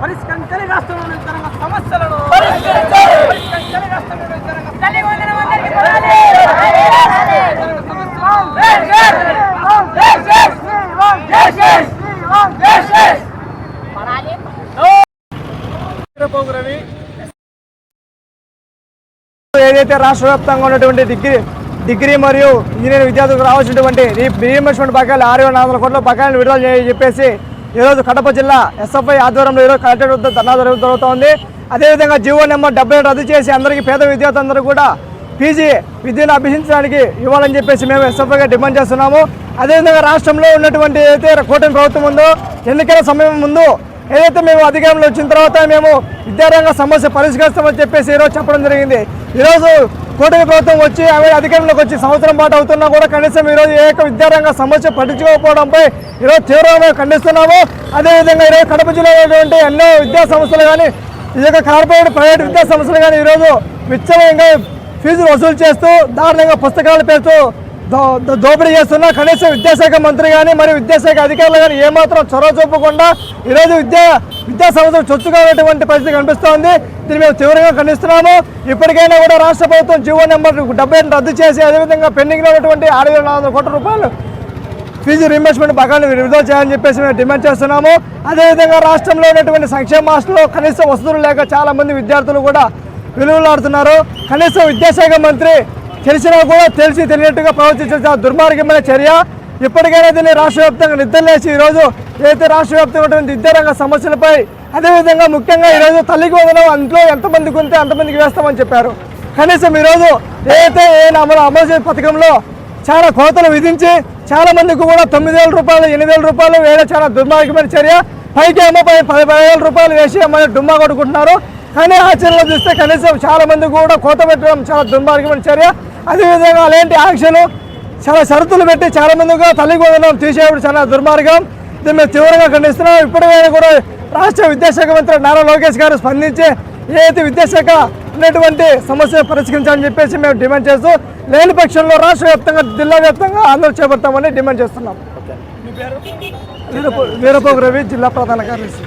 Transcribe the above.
పరిష్కరించని రాష్ట్రంలో సమస్యలను. పరిష్కరించాలి ఏదైతే రాష్ట్ర వ్యాప్తంగా ఉన్నటువంటి డిగ్రీ డిగ్రీ మరియు ఇంజనీరింగ్ విద్యార్థులకు రావాల్సినటువంటి రీఎంబర్స్మెంట్ బకాయిలు ఆరు వేల నాలుగు కోట్ల బకాయిలు విడుదల చేయాలని చెప్పేసి ఈరోజు కడప జిల్లా ఎస్ఎఫ్ఐ ఆధ్వర్యంలో ఈరోజు కలెక్టర్ వద్ద ధర్నా జరుగు- జరుగుతోంది. అదేవిధంగా జీవో నెంబర్ డెబ్బై రద్దు చేసి అందరికీ పేద విద్యార్థులందరూ కూడా పీజీ విద్యను అభ్యసించడానికి ఇవ్వాలని చెప్పేసి మేము ఎస్ఎఫ్ఐగా డిమాండ్ చేస్తున్నాము. అదేవిధంగా రాష్ట్రంలో ఉన్నటువంటి ఏదైతే కూటమి ప్రభుత్వం ఉందో ఎన్నికల సమయం ముందు ఏదైతే మేము అధికారంలో వచ్చిన తర్వాత మేము విద్యారంగ సమస్య పరిష్కరిస్తామని చెప్పేసి ఈరోజు చెప్పడం జరిగింది. ఈరోజు కూటమి ప్రభుత్వం వచ్చి ఆమె అధికారంలోకి వచ్చి సంవత్సరం పాటు అవుతున్నా కూడా కనీసం ఈరోజు ఏ యొక్క విద్యారంగ సమస్య పట్టించుకోకపోవడంపై ఈరోజు తీవ్రంగా ఖండిస్తున్నాము. అదేవిధంగా ఈరోజు కడప జిల్లాలో ఉన్నటువంటి ఎన్నో విద్యా సంస్థలు కానీ ఈ యొక్క కార్పొరేట్ ప్రైవేట్ విద్యా సంస్థలు కానీ ఈరోజు విచ్చలయంగా ఫీజులు వసూలు చేస్తూ దారుణంగా పుస్తకాలు పేరుతూ దోపిడీ చేస్తున్న కనీసం విద్యాశాఖ మంత్రి కానీ మరియు విద్యాశాఖ అధికారులు కానీ ఏమాత్రం చొరవ చూపకుండా ఈరోజు విద్యా విద్యా సంస్థలు చొచ్చుగా ఉన్నటువంటి పరిస్థితి కనిపిస్తోంది. దీన్ని మేము తీవ్రంగా ఖండిస్తున్నాము. ఇప్పటికైనా కూడా రాష్ట్ర ప్రభుత్వం జీవో నెంబర్ డెబ్బై రద్దు చేసి అదేవిధంగా పెండింగ్లో ఉన్నటువంటి ఆరు వేల నాలుగు కోట్ల రూపాయలు ఫీజు రీంబర్స్మెంట్ బకాయిలు విడుదల చేయాలని చెప్పేసి మేము డిమాండ్ చేస్తున్నాము. అదేవిధంగా రాష్ట్రంలో ఉన్నటువంటి సంక్షేమ హాస్టల్లో కనీస వసతులు లేక చాలా మంది విద్యార్థులు కూడా విలువలాడుతున్నారు. కనీసం విద్యాశాఖ మంత్రి తెలిసినా కూడా తెలిసి తెలియనట్టుగా ప్రవర్తించిన చాలా దుర్మార్గమైన చర్య. ఇప్పటికైనా దీన్ని రాష్ట్ర వ్యాప్తంగా నిద్రలేసి ఈరోజు ఏదైతే రాష్ట్ర వ్యాప్తంగా ఉన్నటువంటి విద్యారంగ సమస్యలపై అదేవిధంగా ముఖ్యంగా ఈరోజు తల్లికి వదలం అంట్లో ఎంతమందికి ఉంటే అంతమందికి వేస్తామని చెప్పారు. కనీసం ఈరోజు ఏదైతే ఏ అమలు అమలు చేసే పథకంలో చాలా కోతలు విధించి చాలా మందికి కూడా తొమ్మిది వేల రూపాయలు ఎనిమిది వేల రూపాయలు వేరే చాలా దుర్మార్గమైన చర్య. పైకి ఏమో పై పది వేల రూపాయలు వేసి మన డుమ్మా కొట్టుకుంటున్నారు. కానీ ఆచరణలో చూస్తే కనీసం చాలా మంది కూడా కోత పెట్టడం చాలా దుర్మార్గమైన చర్య. అదేవిధంగా అలాంటి యాక్షన్ చాలా షరతులు పెట్టి చాలా మందిగా కూడా తల్లి వందనం తీసేయడం చాలా దుర్మార్గం. దీన్ని మేము తీవ్రంగా ఖండిస్తున్నాం. ఇప్పటివైనా కూడా రాష్ట్ర విద్యాశాఖ మంత్రి నారా లోకేష్ గారు స్పందించి ఏదైతే విద్యాశాఖ ఉన్నటువంటి సమస్యను పరిష్కరించాలని చెప్పేసి మేము డిమాండ్ చేస్తూ లేని పక్షంలో రాష్ట్ర వ్యాప్తంగా జిల్లా వ్యాప్తంగా ఆందోళన చేపడతామని డిమాండ్ చేస్తున్నాం. వీరపో వీరపోగు రవి జిల్లా ప్రధాన కార్యదర్శి.